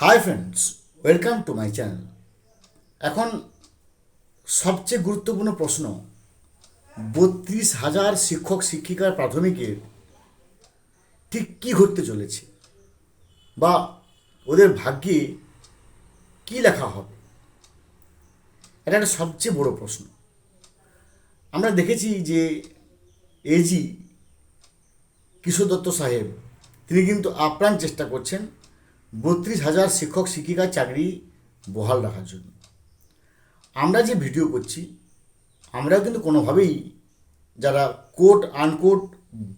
Hi friends welcome to my channel এখন সবচেয়ে গুরুত্বপূর্ণ প্রশ্ন, বত্রিশ হাজার শিক্ষক, শিক্ষিকার প্রাথমিকের ঠিক কী ঘটতে চলেছে? বা ওদের ভাগ্যে কী লেখা হবে? এটা একটা সবচেয়ে বড় প্রশ্ন। আমরা দেখেছি যে এজি কিশোর দত্ত সাহেব, তিনি কিন্তু আপ্রাণ চেষ্টা করছেন বত্রিশ হাজার শিক্ষক, শিক্ষিকার চাকরি বহাল রাখার জন্য। আমরা যে ভিডিও করছি, আমরাও কিন্তু কোনোভাবেই যারা কোট আনকোট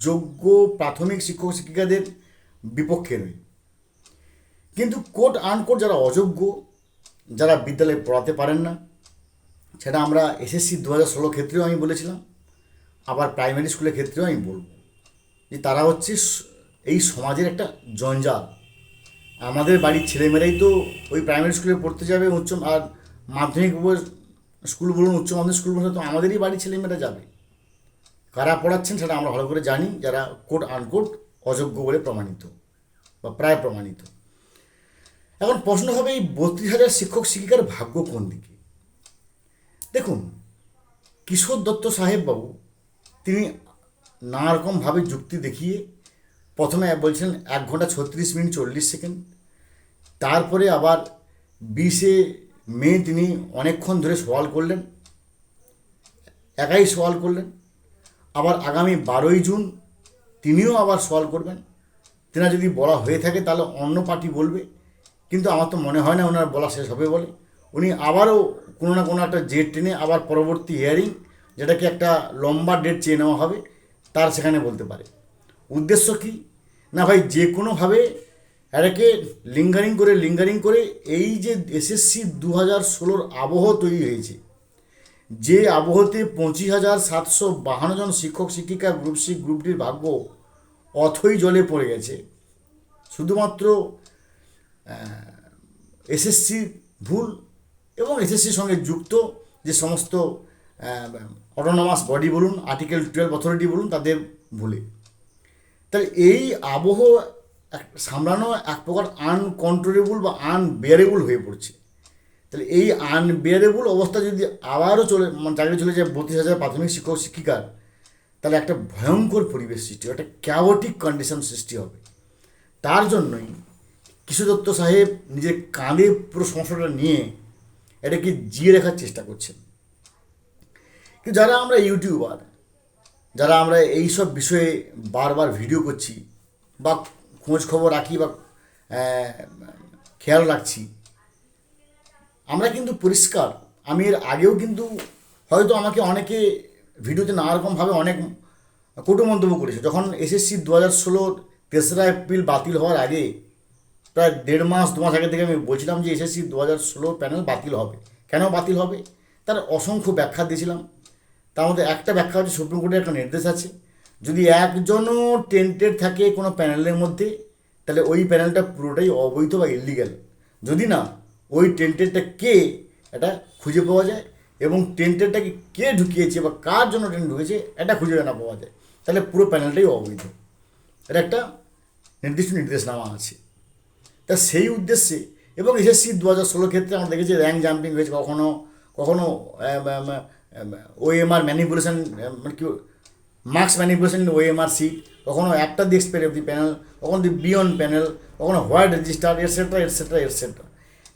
যোগ্য প্রাথমিক শিক্ষক, শিক্ষিকাদের বিপক্ষে নই। কিন্তু কোট আনকোট যারা অযোগ্য, যারা বিদ্যালয়ে পড়াতে পারেন না, সেটা আমরা এসএসসি দু হাজার ষোলো ক্ষেত্রেও আমি বলেছিলাম, আবার প্রাইমারি স্কুলের ক্ষেত্রেও আমি বলব যে তারা হচ্ছে এই সমাজের একটা জঞ্জাল। আমাদের বাড়ির ছেলেমেয়েরাই তো ওই প্রাইমারি স্কুলে পড়তে যাবে, উচ্চ আর মাধ্যমিক স্কুল বলুন, উচ্চ মাধ্যমিক স্কুল বলুন, তো আমাদেরই বাড়ির ছেলেমেয়েরা যাবে। কারা পড়াচ্ছেন সেটা আমরা ভালো করে জানি, যারা কোট আনকোট অযোগ্য বলে প্রমাণিত বা প্রায় প্রমাণিত। এখন প্রশ্ন হবে, এই বত্রিশ হাজার শিক্ষক শিক্ষিকার ভাগ্য কোন দিকে? দেখুন, কিশোর দত্ত সাহেব বাবু তিনি নানা রকমভাবে যুক্তি দেখিয়ে প্রথমে বলছেন এক ঘণ্টা ছত্রিশ মিনিট চল্লিশ সেকেন্ড। তারপরে আবার বিশে মে তিনি অনেকক্ষণ ধরে সওয়াল করলেন, একাই সওয়াল করলেন। আবার আগামী বারোই জুন তিনিও আবার সওয়াল করবেন। তেনা যদি বলা হয়ে থাকে তাহলে অন্য পার্টি বলবে, কিন্তু আমার তো মনে হয় না ওনার বলা শেষ হবে বলে। উনি আবারও কোনো না কোনো একটা জেট টেনে আবার পরবর্তী হিয়ারিং যেটাকে একটা লম্বা ডেট চেয়ে নেওয়া হবে, তার সেখানে বলতে পারে। উদ্দেশ্য কি? না ভাই, যে কোনোভাবে এটাকে লিঙ্গারিং করে লিঙ্গারিং করে এই যে এসএসসি দু হাজার ষোলোর আবহ তৈরি হয়েছে, যে আবহতে পঁচিশ হাজার সাতশো বাহান্ন জন শিক্ষক, শিক্ষিকা গ্রুপ সি গ্রুপটির ভাগ্য অথই জলে পড়ে গেছে। শুধুমাত্র এসএসসি ভুল এবং এসএসসির সঙ্গে যুক্ত যে সমস্ত অটোনমাস বডি বলুন আর্টিকেল টুয়েলভ অথরিটি বলুন, তাদের ভুলে। তাহলে এই আবহ সামলানো এক প্রকার আনকন্ট্রোলেবল বা আনবেয়ারেবল হয়ে পড়ছে। তাহলে এই আনবেয়ারেবল অবস্থা যদি আবারও চলে মানে চাকরি চলে যায় বত্রিশ হাজার প্রাথমিক শিক্ষক শিক্ষিকার, তাহলে একটা ভয়ঙ্কর পরিবেশ সৃষ্টি হবে, একটা ক্যাওটিক কন্ডিশন সৃষ্টি হবে। তার জন্যই কিশোর দত্ত সাহেব নিজের কাঁধে পুরো সমস্যাটা নিয়ে এটাকে জিয়ে রাখার চেষ্টা করছেন। কিন্তু যারা আমরা ইউটিউবার যারা আমরা এই সব বিষয়ে বারবার ভিডিও করছি বা খোঁজ খবর রাখি বা খেয়াল রাখছি, আমরা কিন্তু পরিষ্কার। আমি এর আগেও কিন্তু হয়তো আমাকে অনেকে ভিডিওতে নানা রকমভাবে অনেক কটু মন্তব্য করেছে। যখন এসএসসি দু হাজার ষোলোর তেসরা এপ্রিল বাতিল হওয়ার আগে প্রায় দেড় মাস, দু মাস আগে থেকে আমি বলছিলাম যে এসএসসি দু হাজার ষোলো প্যানেল বাতিল হবে। কেন বাতিল হবে? তার অসংখ্য ব্যাখ্যা দিয়েছিলাম। তার মধ্যে একটা ব্যাখ্যা হচ্ছে সুপ্রিম কোর্টের একটা নির্দেশ আছে। যদি একজনও টেন্টেড থাকে কোনো প্যানেলের মধ্যে, তাহলে ওই প্যানেলটা পুরোটাই অবৈধ বা ইলিগ্যাল যদি না, ওই টেন্টেডটা কে এটা খুঁজে পাওয়া যায় এবং টেন্টেডটাকে কে ঢুকিয়েছে বা কার জন্য টেন্ট ঢুকেছে এটা খুঁজে না পাওয়া যায়, তাহলে পুরো প্যানেলটাই অবৈধ। এটা একটা নির্দিষ্ট নির্দেশনামা আছে। তা সেই উদ্দেশ্যে এবং এসএসসি দু হাজার ষোলো ক্ষেত্রে আমরা দেখেছি র্যাঙ্ক জাম্পিং হয়েছে কখনো কখনো ওএমআর ম্যানিপুলেশন মানে কি মার্কস ম্যানিপুলেশন ওএমআর সিট কখনো একটা দি এক্সপের অফ দি প্যানেল কখনো দি বিয়ন্ড প্যানেল কখনো white register etcetera etcetera etcetera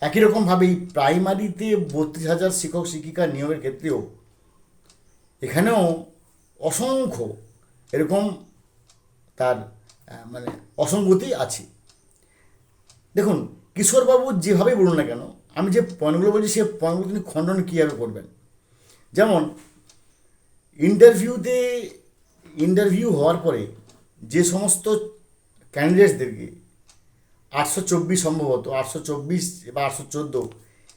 একই রকমভাবে এই প্রাইমারিতে বত্রিশ হাজার শিক্ষক, শিক্ষিকা নিয়োগের ক্ষেত্রেও এখানেও অসংখ্য এরকম তার মানে অসঙ্গতি আছে। দেখুন, কিশোরবাবু যেভাবে বলুন না কেন, আমি যে পয়েন্টগুলো বলছি, সে পয়েন্টগুলো তিনি খণ্ডন কীভাবে করবেন? যেমন ইন্টারভিউতে ইন্টারভিউ হওয়ার পরে যে সমস্ত ক্যান্ডিডেটসদেরকে আটশো চব্বিশ সম্ভবত, আটশো চব্বিশ বা আটশো চোদ্দ,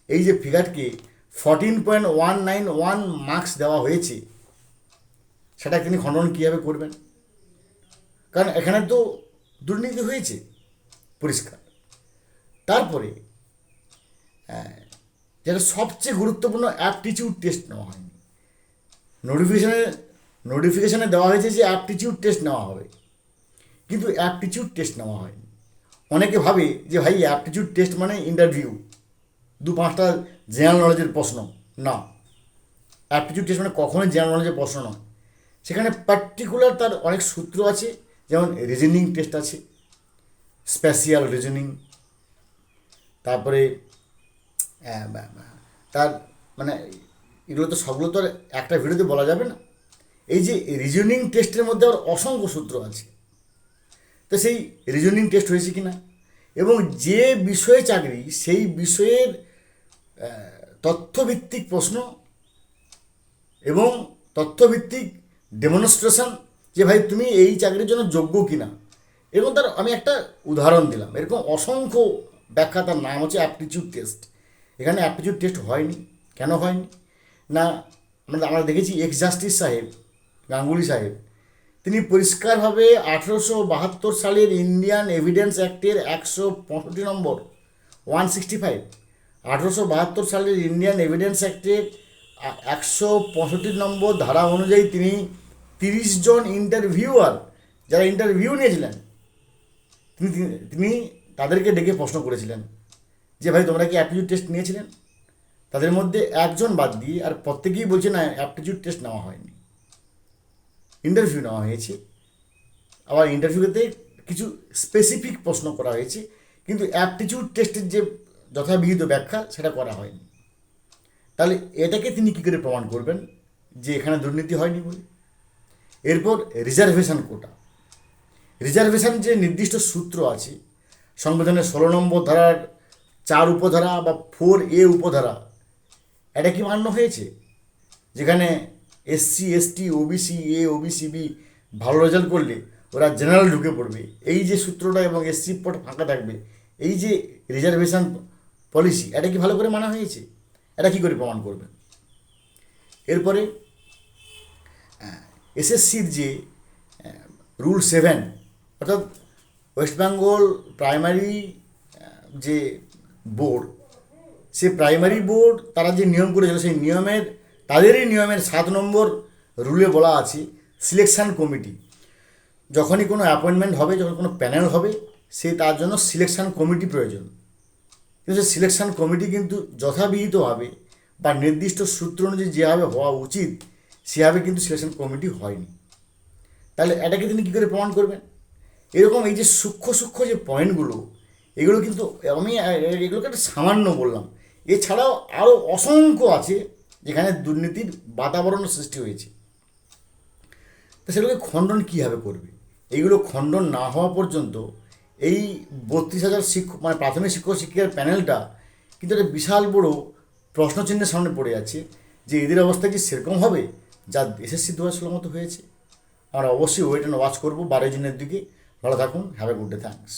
এই যে ফিগারকে fourteen point one nine one marks দেওয়া হয়েছে, সেটা তিনি খণ্ডন কীভাবে করবেন? কারণ এখানে তো দুর্নীতি হয়েছে, পরিষ্কার। তারপরে যেটা সবচেয়ে গুরুত্বপূর্ণ অ্যাপটিচিউড টেস্ট নেওয়া হয়নি নোটিফিকেশানে নোটিফিকেশানে দেওয়া হয়েছে যে অ্যাপটিচিউড টেস্ট নেওয়া হবে। কিন্তু অ্যাপটিচিউড টেস্ট নেওয়া হয়নি। অনেকে ভাবে যে ভাই অ্যাপটিটিউড টেস্ট মানে ইন্টারভিউ দু পাঁচটা জেনারেল নলেজের প্রশ্ন। না। অ্যাপটিটিউড টেস্ট মানে কখনোই জেনারেল নলেজের প্রশ্ন নয়। সেখানে পার্টিকুলার তার অনেক সূত্র আছে, যেমন রিজনিং টেস্ট আছে স্পেশিয়াল রিজনিং তারপরে তার মানে এগুলো তো সবগুলো তো আর একটা ভিডিওতে বলা যাবে না। এই যে রিজনিং টেস্টের মধ্যে আবার অসংখ্য সূত্র আছে। তো সেই রিজনিং টেস্ট হয়েছে কি না এবং যে বিষয়ে চাকরি, সেই বিষয়ের তথ্যভিত্তিক প্রশ্ন এবং তথ্যভিত্তিক ডেমনস্ট্রেশন যে ভাই তুমি এই চাকরির জন্য যোগ্য কিনা? এবং তার আমি একটা উদাহরণ দিলাম। এরকম অসংখ্য ব্যাখ্যা, তার নাম হচ্ছে অ্যাপটিচিউড টেস্ট এখানে অ্যাপটিচিউড টেস্ট হয়নি। কেন হয়নি? না আমরা আমরা দেখেছি এক্স জাস্টিস সাহেব, গাঙ্গুলি সাহেব, তিনি পরিষ্কারভাবে আঠেরোশো বাহাত্তর সালের ইন্ডিয়ান এভিডেন্স অ্যাক্টের একশো পঁয়ষট্টি নম্বর, ওয়ান সিক্সটি ফাইভ, আঠেরোশো বাহাত্তর সালের ইন্ডিয়ান এভিডেন্স অ্যাক্টের একশো পঁয়ষট্টি নম্বর ধারা অনুযায়ী তিনি তিরিশ জন ইন্টারভিউয়ার, যারা ইন্টারভিউ নিয়েছিলেন, তিনি, তিনি- তাদেরকে ডেকে প্রশ্ন করেছিলেন যে, ভাই, তোমরা কি অ্যাপটিটিউড টেস্ট নিয়েছিলেন? তাদের মধ্যে একজন বাদ দিয়ে আর প্রত্যেকেই বলছে, না অ্যাপটিটিউড টেস্ট নেওয়া হয়নি। ইন্টারভিউ নেওয়া হয়েছে। আবার ইন্টারভিউতে কিছু স্পেসিফিক প্রশ্ন করা হয়েছে, কিন্তু অ্যাপটিটিউড টেস্টের যে যথাবিহিত ব্যাখ্যা, সেটা করা হয়নি। তাহলে এটাকে তিনি কী করে প্রমাণ করবেন যে এখানে দুর্নীতি হয়নি বলে? এরপর রিজার্ভেশন কোটা রিজার্ভেশন যে নির্দিষ্ট সূত্র আছে, সংবিধানের ষোলো নম্বর ধারার চার উপধারা বা ফোর এ উপধারা এটা কি মান্য হয়েছে? যেখানে SC ST OBC A OBC B ভালো রেজাল্ট করলে ওরা জেনারেল ঢুকে পড়বে। এই যে সূত্রটা এবং এসসি পট ফাঁকা থাকবে, এই যে রিজার্ভেশন পলিসি এটা কি ভালো করে মানা হয়েছে? এটা কি করে প্রমাণ করবে? এরপরে এসএসসির যে রুল সেভেন অর্থাৎ ওয়েস্ট বেঙ্গল প্রাইমারি যে বোর্ড সে প্রাইমারি বোর্ড তারা যে নিয়ম করেছিল, সেই নিয়মের, তাদেরই নিয়মের সাত নম্বর রুলে বলা আছে সিলেকশন কমিটি যখনই কোনো অ্যাপয়েন্টমেন্ট হবে, যখন কোনো প্যানেল হবে, সে তার জন্য সিলেকশন কমিটি প্রয়োজন। কিন্তু সেই সিলেকশন কমিটি কিন্তু যথাবিহিতভাবে বা নির্দিষ্ট সূত্র অনুযায়ী যেভাবে হওয়া উচিত, সেভাবে কিন্তু সিলেকশন কমিটি হয়নি। তাহলে এটাকে তিনি কী করে প্রমাণ করবেন? এরকম এই যে সূক্ষ্ম সূক্ষ্ম যে পয়েন্টগুলো এগুলো কিন্তু আমি এগুলোকে একটা সামান্য বললাম। এছাড়াও আরও অসংখ্য আছে যেখানে দুর্নীতির বাতাবরণ সৃষ্টি হয়েছে। তো সেগুলোকে খণ্ডন কীভাবে করবে? এইগুলো খণ্ডন না হওয়া পর্যন্ত এই বত্রিশ হাজার শিক্ষক মানে প্রাথমিক শিক্ষক শিক্ষিকার প্যানেলটা কিন্তু একটা বিশাল বড় প্রশ্নচিহ্নের সামনে পড়ে আছে যে এদের অবস্থা কি সেরকম হবে যা এসএসসি দু হাজার মতো হয়েছে? আমরা অবশ্যই ওয়েট অ্যান্ড ওয়াচ করব। বারোই জুনের দিকে। ভালো থাকুন। Have a good day thanks